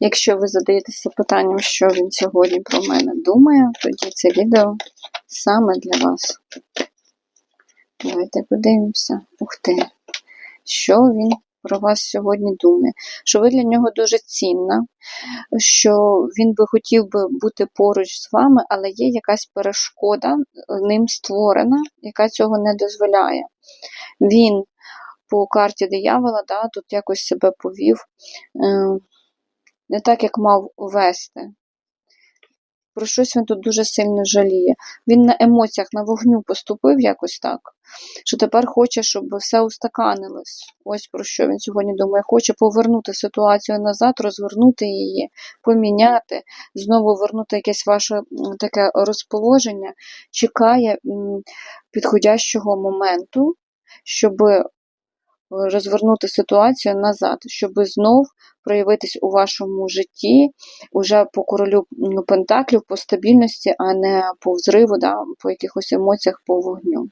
Якщо ви задаєтеся питанням, що він сьогодні про мене думає, тоді це відео саме для вас. Давайте подивимося. Ух ти! Що він про вас сьогодні думає? Що ви для нього дуже цінна, що він би хотів би бути поруч з вами, але є якась перешкода ним створена, яка цього не дозволяє. Він по карті диявола, да, тут якось себе повів е, не так, як мав вести. Про щось він тут дуже сильно жаліє. Він на емоціях, на вогню поступив якось так, що тепер хоче, щоб все устаканилось. Ось про що він сьогодні думає. Хоче повернути ситуацію назад, розвернути її, поміняти, знову вернути якесь ваше таке розположення, чекає підходящого моменту, щоб розвернути ситуацію назад, щоб знов проявитись у вашому житті уже по королю м, Пентаклів, по стабільності, а не по взриву, да, по якихось емоціях, по вогню.